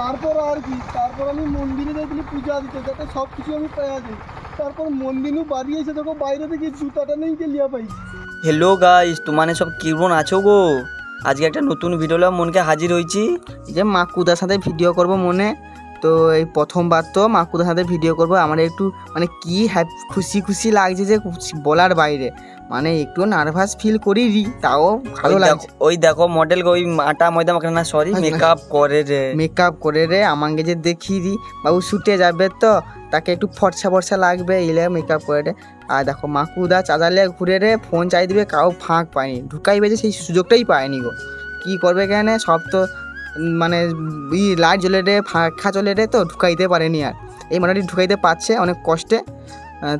তারপর আর কি, তারপর আমি মন্দিরে যাইছিলি পূজা দিতে, যাতে সব কিছু আমি পেয়ে যাই তারপর মন্দিরও বাড়ি এসে দেখো, বাইরে থেকে জুতাটা নেই গেলিয়া পাইছি। হ্যালো গাইস তোমানে সব কিরণ আছো গো? আজকে একটা নতুন ভিডিও মনকে হাজির হয়েছি যে মা কুদার সাথে ভিডিও করব মনে। তো এই প্রথমবার তো মাকুদার সাথে ভিডিও করব। আমার একটু মানে কি হ্যাপ খুশি খুশি লাগছে যে বলার বাইরে। মানে একটু নার্ভাস ফিল করি রি তাও ভালো লাগছে। ওই দেখো মডেল ওই আটা ময়দা মাখানা না সরি আচ্ছা। মেকআপ করে রে। মেকআপ করে রে আমাকে যে দেখি রি বাবু শুটে যাবে তো তাকে একটু ফর্সা ফর্সা লাগবে এলে মেকআপ করে রে আর দেখো মাকুদা চাঁদালে ঘুরে রে ফোন চাই দিবে কাউ ফাঁক পায়নি। ঢুকাইবে যে সেই সুযোগটাই পায়নি গো। কি করবে কেন? সব তো মানে ই লাইট জ্বলে রে, ফাঁকা জ্বলে রে তো, ঢুকাইতে পারেনি আর। এই মোটামুটি ঢুকাইতে পারছে অনেক কষ্টে।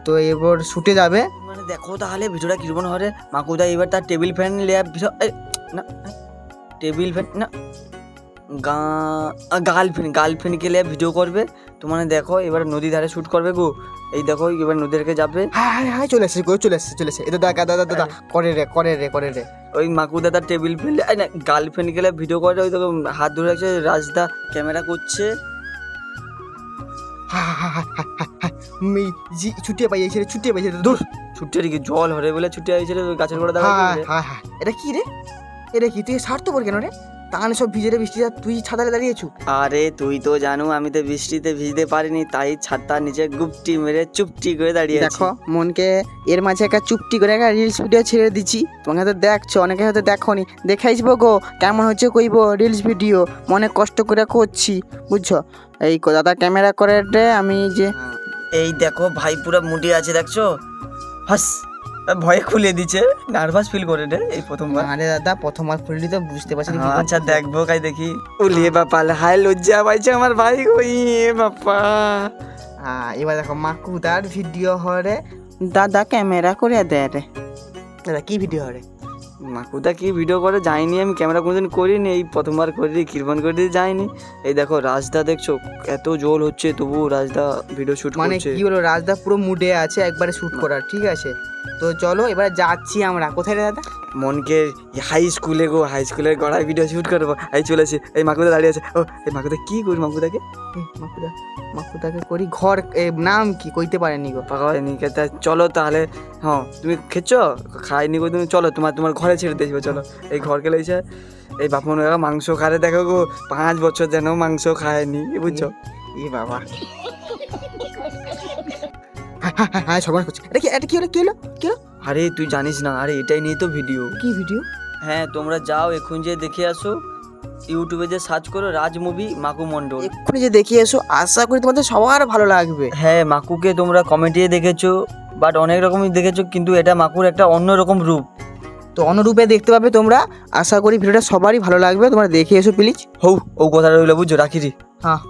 তো এবার শুটে যাবে। মানে দেখো তাহলে ভিডিওটা কীরকম হবে মাকুদা এবার তার টেবিল ফ্যান লিয়া ভিডিও না টেবিল ফ্যান না। গার্লফ্রেন্ড গার্লফ্রেন্ডকে লিয়ে ভিডিও করবে। তো মানে দেখো এবার নদী ধারে শ্যুট করবে গো। এই দেখো এবার নদীরকে যাবে। হ্যাঁ হ্যাঁ হ্যাঁ চলে এসেছে গো চলে এসেছে চলে এসেছে। এটা দাদা দাদা দাদা করে রে করে রে করে রে। ওই মাকু তার টেবিল এই না গার্লফ্রেন্ড গেলে ভিডিও করে ওই দেখো হাত ধরে রাখছে রাজদা ক্যামেরা করছে। ছুটিয়ে পাইছে রে ছুটিয়ে পাইছে রে দূর ছুটে দিকে জল হরে বলে ছুটে আইছে রে গাছের গোড়া হ্যাঁ হ্যাঁ হ্যাঁ এটা কি রে? এটা কি তুই স্বার্থপর কেন রে? তাহলে সব ভিজে বৃষ্টি তুই ছাতালে দাঁড়িয়েছু? আরে তুই তো জানো আমি তো বৃষ্টিতে ভিজতে পারিনি তাই ছাতার নিচে গুপটি মেরে চুপটি করে দাঁড়িয়ে দেখো মনকে এর মাঝে একটা চুপটি করে একটা রিলস ভিডিও ছেড়ে দিচ্ছি। তোমাকে হয়তো দেখছ অনেকে হয়তো দেখোনি। দেখাইছব গো কেমন হচ্ছে কইব রিলস ভিডিও মনে কষ্ট করে করছি বুঝছ? এই দাদা ক্যামেরা করে আমি যে এই দেখো ভাই পুরো মুডে আছে দেখছ? হাস! ভয়ে খুলে দিচ্ছে। নার্ভাস ফিল করে রে এই প্রথমবার। আরে দাদা প্রথমবার খুললি তো বুঝতে পারছি হ্যাঁ। আচ্ছা দেখব কাই দেখি। উলিয়ে বাপাল হায়। লজ্জা পাইছে আমার ভাই কই বাপা। হ্যাঁ এবার দেখো মাকুদার ভিডিও হরে। দাদা ক্যামেরা করে দে রে। দাদা কি ভিডিও হরে? মাকুদা কি ভিডিও করে যাইনি আমি ক্যামেরা কোনোদিন করিনি এই প্রথমবার করে দিই কিরবান করে যাইনি। এই দেখো রাজদা দেখছ এত জল হচ্ছে তবু রাজদা ভিডিও শুট মানে কি বলো রাজদা পুরো মুডে আছে একবারে শুট করার ঠিক আছে? তো চলো এবার যাচ্ছি আমরা। কোথায় রে দাদা? মনকে হাই স্কুলে গো হাই স্কুলের গড়ায় ভিডিও শুট করব। এই চলেছে এই মাকুদা দাঁড়িয়ে আছে। ও এই মাকুদা কি করি মাকুদাকে? মাকুদা মাকুদাকে করি ঘর নাম কি কইতে পারেনি গো। পাকা হয়নি কে তা চলো তাহলে হ্যাঁ তুমি খেয়েছো? খাইনি গো তুমি চলো তোমার তোমার ঘরে ছেড়ে দিয়ে চলো। এই ঘর গেলে এসে এই বাপ মনে মাংস খারে দেখো গো পাঁচ বছর যেন মাংস খায়নি বুঝছ? এ বাবা। হ্যাঁ, হ্যাঁ, হ্যাঁ, হ্যাঁ সবার করছে এটা কি এটা কি হলো কি হলো কি হলো? আরে তুই জানিস না আরে এটাই নিয়ে তো ভিডিও কি ভিডিও হ্যাঁ তোমরা যাও এখন যে দেখে আসো। ইউটিউবে যে সার্চ করো রাজ মুভি মাকু মণ্ডল। এক্ষুনি যে দেখে এসো আশা করি তোমাদের সবার ভালো লাগবে। হ্যাঁ মাকুকে তোমরা কমেডিয়ে দেখেছ বাট অনেক রকমই দেখেছ কিন্তু এটা মাকুর একটা অন্যরকম রূপ। তো অনুরূপে দেখতে পাবে তোমরা। আশা করি ভিডিওটা সবারই ভালো লাগবে। তোমরা দেখে এসো প্লিজ হৌ ও কথা রইল বুঝছ? রাখি রে হ্যাঁ।